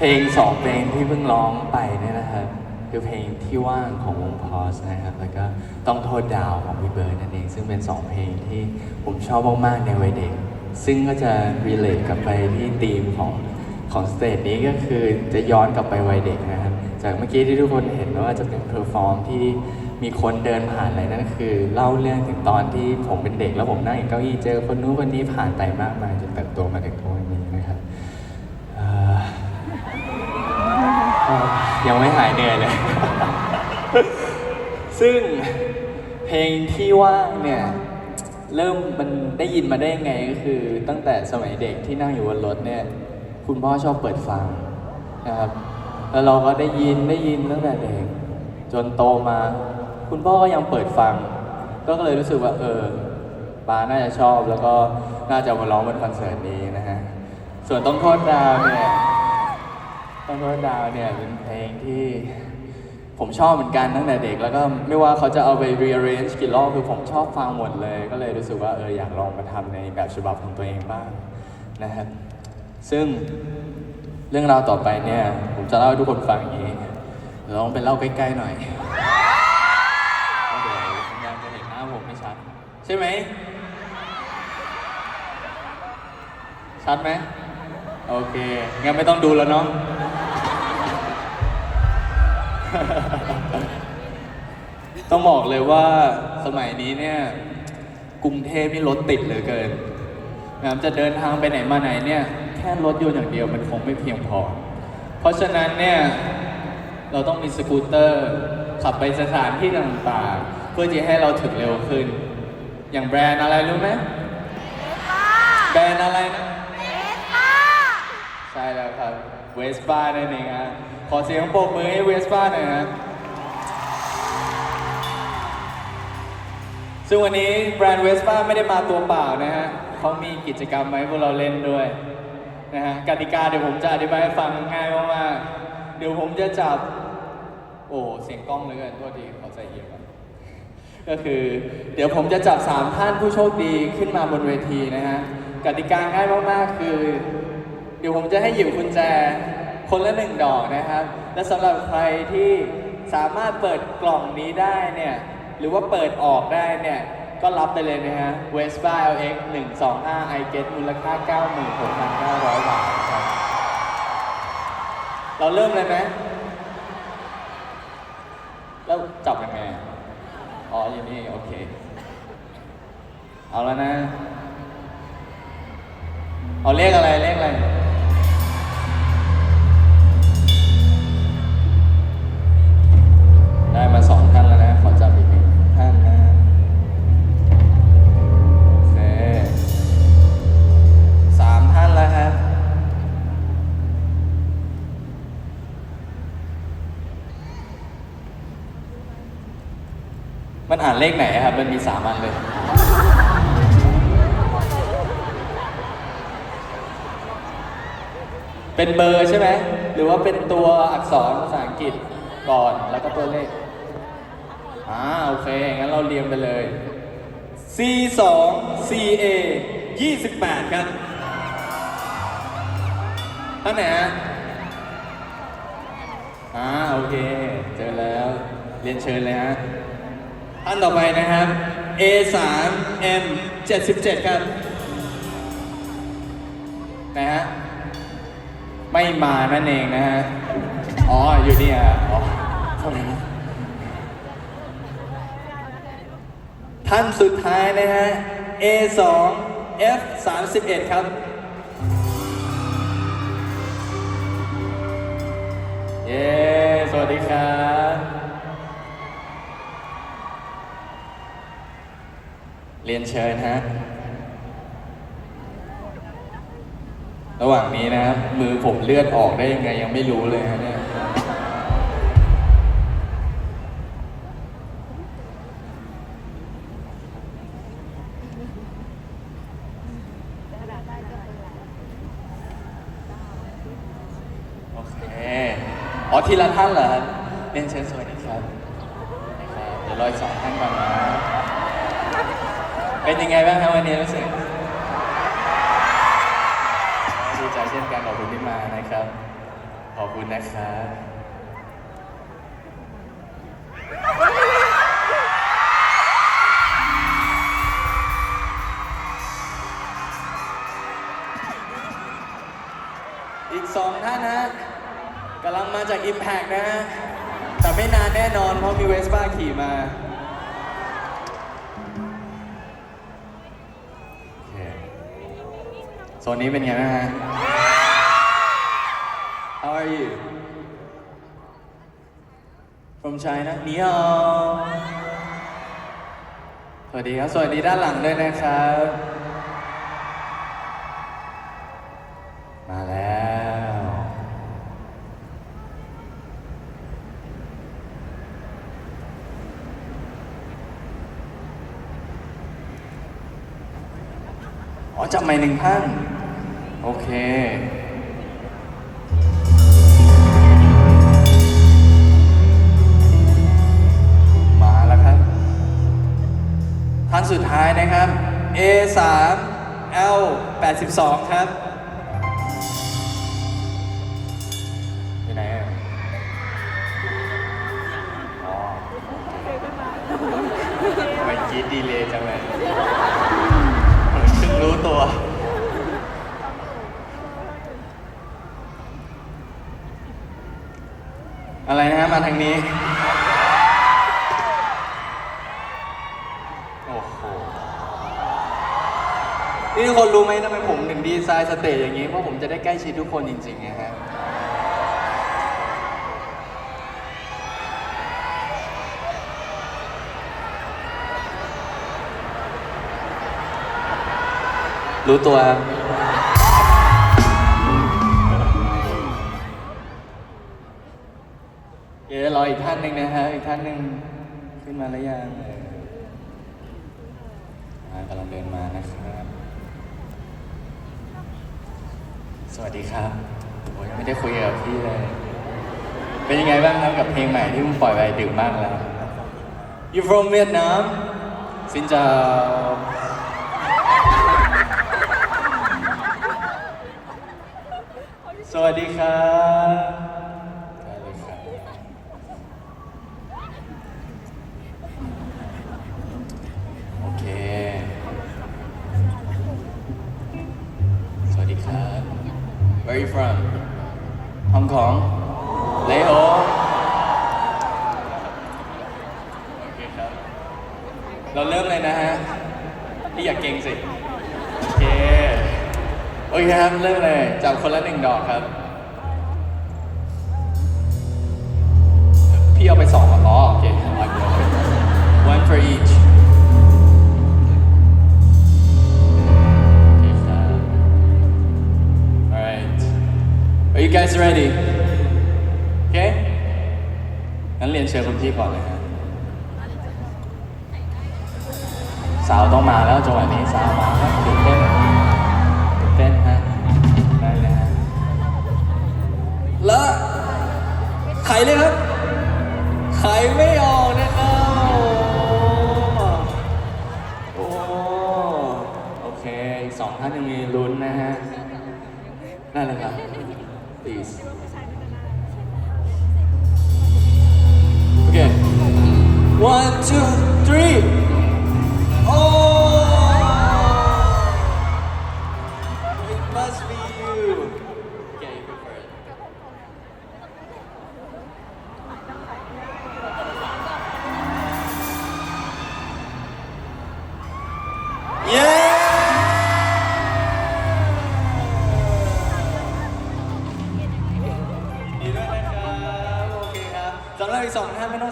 เพลงสองเพลงที่เพิ่งร้องไปเนี่ยนะครับคือเพลงที่ว่างของวงพอสนะครับแล้วก็ต้องโทษดาวของพี่เบิร์ดนั่นเองซึ่งเป็นสองเพลงที่ผมชอบมากๆในวัยเด็ก ซึ่งก็จะ relate กลับไปที่ธีมของของสเตจนี้ก็คือจะย้อนกลับไปวัยเด็กนะครับ จากเมื่อกี้ที่ทุกคนเห็นว่าจะเป็นเพอร์ฟอร์มที่มีคนเดินผ่านอะไรนั่นคือ เล่าเรื่องถึงตอนที่ผมเป็นเด็ก แล้วผมนั่งอยู่เก้าอี้เจอคนนู้นคนนี้ผ่านไปมากมายจนเติบโตมาถึงทุกวันนี้นะครับเอ่อ ก็ ยังไม่หายเหนื่อยเลย ซึ่งเพลงที่ว่างเนี่ย เริ่มมันได้ยินมาได้ยังไงก็คือ ตั้งแต่สมัยเด็กที่นั่งอยู่บนรถเนี่ย คุณพ่อชอบเปิดฟังนะครับแล้วเราก็ได้ยินได้ยินตั้งแต่เด็กจนโตมา คุณพ่อก็ยังเปิดฟัง ก็เลยรู้สึกว่า เออป้าน่าจะชอบแล้วก็น่าจะมาร้องบนคอนเสิร์ตนี้นะฮะส่วนต้องโทษดาวเนี่ย ต้นรถดาวเนี่ยเป็นเพลงที่ผมชอบเหมือนกันตั้งแต่เด็ก แล้วก็ไม่ว่าเขาจะเอาไป rearrange กี่รอบคือผมชอบฟังหมดเลย ก็เลยรู้สึกว่าเอออยากลองมาทำในแบบฉบับของตัวเองบ้างนะครับซึ่งเรื่องราวต่อไปเนี่ย ผมจะเล่าให้ทุกคนฟังอย่างนี้ลองไปเล่าใกล้ๆหน่อยเพราะเดี๋ยวสัญญาณจะเห็นหน้าผมไม่ชัด ใช่ไหม ชัดไหม โอเค งั้นไม่ต้องดูแล้วเนาะ ต้องบอกเลยว่าสมัยนี้เนี่ยกรุงเทพนี่รถติดเหลือเกินนะครับจะเดินทางไปไหนมาไหนเนี่ยแค่รถยนต์อย่างเดียวมันคงไม่เพียงพอ เพราะฉะนั้นเนี่ยเราต้องมีสกูตเตอร์ ขับไปสถานที่ต่างๆ เพื่อที่ให้เราถึงเร็วขึ้น อย่างแบรนด์อะไรรู้ไหมแบรนด์อะไรนะใช่แล้วครับเวสป้านั่นเองฮะ ขอเสียงปรบมือให้เวสป้าหน่อยฮะซึ่งวันนี้แบรนด์เวสป้าไม่ได้มาตัวเปล่านะฮะเขามีกิจกรรมมาให้พวกเราเล่นด้วยนะฮะกติกาเดี๋ยวผมจะอธิบายให้ฟังง่ายมากๆเดี๋ยวผมจะจับ โอ้เสียงกล้องเลยกันโทษทีขอใจเย็นก่อนก็คือ เดี๋ยวผมจะจับสามท่านผู้โชคดีขึ้นมาบนเวทีนะฮะกติกาง่ายมากๆคือ เดี๋ยวผมจะให้หยิบกุญแจ คนละหนึ่งดอกนะครับ และสำหรับใครที่สามารถเปิดกล่องนี้ได้เนี่ย หรือว่าเปิดออกได้เนี่ย ก็รับไปเลยนะฮะ Vespa LX 125 i get มูลค่า 96,900 บาทนะครับ เราเริ่มเลยไหมแล้วจับยังไงอะอ๋ออยู่นี่ โอเค เอาแล้วนะ เอาเลขอะไรเลขอะไร มันอ่านเลขไหนครับ มันมีสามอันเลย เป็นเบอร์ใช่ไหม หรือว่าเป็นตัวอักษรภาษาอังกฤษก่อนแล้วก็ตัวเลข อ่า โอเค งั้นเราเรียงไปเลย C 2 C A 28 ครับท่านไหนฮะอ่า โอเค เจอแล้ว เรียนเชิญเลยฮะ ท่านต่อไปนะครับ A 3 M 77 ครับไหนฮะไม่มานั่นเองนะฮะ อ๋อ อยู่นี่อะอ๋อโทษนะท่านสุดท้ายนะฮะ A 2 F 31 ครับ ยนเชิญฮะ ระหว่างนี้นะครับมือผมเลือดออกได้ยังไงยังไม่รู้เลยฮะเนี่ยโอเค อ๋อทีละท่านเหรอเรียนเชิญสวัสดีครับ เดี๋ยวรออีกสองท่านก่อน เป็นยังไงบ้างครับวันนี้รู้สึกดีใจเช่นกันขอบคุณที่มานะครับ ขอบคุณนะครับอีกสองท่านนะกำลังมาจาก Impact นะแต่ไม่นานแน่นอนเพราะมีเวสป้าขี่มา นนี้เป็นไงบ้างฮะ How are you From China นี่ฮะสวัสดีครับ สวัสดีด้านหลังด้วยนะครับ มาแล้ว อ๋อจับไม้หนึ่งท่าน โอเค มาแล้วครับ ท่านสุดท้ายนะครับ A 3 L 82 ครับอยู่ไหนอะอ๋อทำไมกรีดดีเลยจังเลยเพิ่งรู้ตัว อะไรนะฮะ มาทางนี้ โอ้โห นี่ทุกคนรู้ไหมทำไมผมถึงดีไซน์สเตจอย่างนี้ เพราะผมจะได้ใกล้ชิดทุกคนจริงๆนะฮะรู้ตัว ยวรออีกท่านหนึ่งนะฮะ อีกท่านหนึ่งขึ้นมาแล้วยังเออกำลังเดินมานะครับ สวัสดีครับโอ้ยยังไม่ได้คุยกับพี่เลย เป็นยังไงบ้างครับกับเพลงใหม่ที่เพิ่งปล่อยไปดึกมากแล้ว You from Vietnam สินเจ้าสวัสดีครับ Hong Kong เลโอเราเริ่มเลยนะฮะพี่อย่าเก่งสิ โอเค โอเคครับ เริ่มเลยจับคนละหนึ่งดอกครับ พี่เอาไปสองอ๋อโอเคอ one for each guys ready okay งั้นเรียนเชิญคุณพี่ก่อนเลยฮะสาวต้องมาแล้วจังหวะนี้สาวมาแล้วตื่นเต้นตื่นเต้นฮะได้เลยฮะแล้วไขเลยครับ ผู้ชายไม่เป็น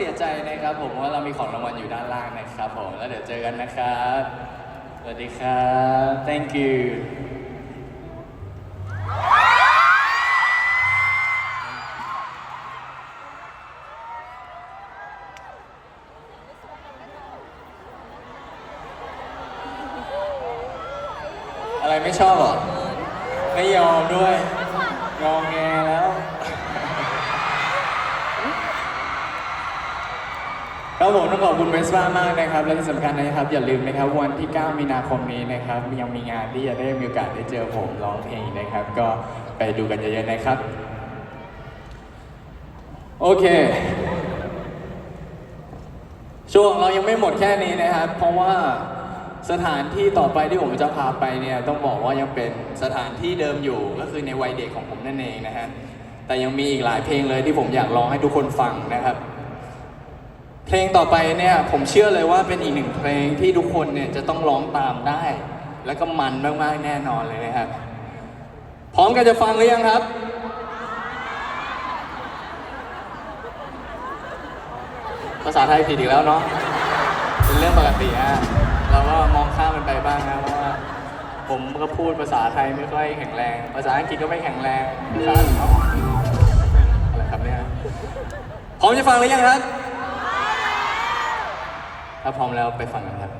สียใจนะครับ ผมว่าเรามีของรางวัลอยู่ด้านล่างนะครับ ผมแล้วเดี๋ยวเจอกันนะครับสวัสดีครับ thank you อะไรไม่ชอบเหรอ ไม่ยอมด้วยงองแงแล้ว ครับผมต้องขอบคุณเวสป้ามากนะครับ และที่สำคัญนะครับ อย่าลืมนะครับ วันที่ 9 มีนาคมนี้นะครับยังมีงานที่จะได้มีโอกาสได้เจอผมร้องเพลงนะครับ ก็ไปดูกันเยอะๆนะครับ โอเค ช่วงเรายังไม่หมดแค่นี้นะครับ เพราะว่าสถานที่ต่อไปที่ผมจะพาไปเนี่ยต้องบอกว่ายังเป็นสถานที่เดิมอยู่ก็คือในวัยเด็กของผมนั่นเองนะฮะแต่ยังมีอีกหลายเพลงเลยที่ผมอยากร้องให้ทุกคนฟังนะครับ เพลงต่อไปเนี่ยผมเชื่อเลยว่าเป็นอีกหนึ่งเพลงที่ทุกคนเนี่ยจะต้องร้องตามได้ แล้วก็มันมากๆแน่นอนเลยนะครับ พร้อมกันจะฟังหรือยังครับ ภาษาไทยผิดอีกแล้วเนาะเป็นเรื่องปกติฮะเราก็มองข้ามมันไปบ้างนะเพราะว่าผมก็พูดภาษาไทยไม่ค่อยแข็งแรง ภาษาอังกฤษก็ไม่แข็งแรงภาษาเอ้าอะไรครับเนี่ยพร้อมจะฟังหรือยังครับ ถ้าพร้อมแล้วไปฟังกันครับ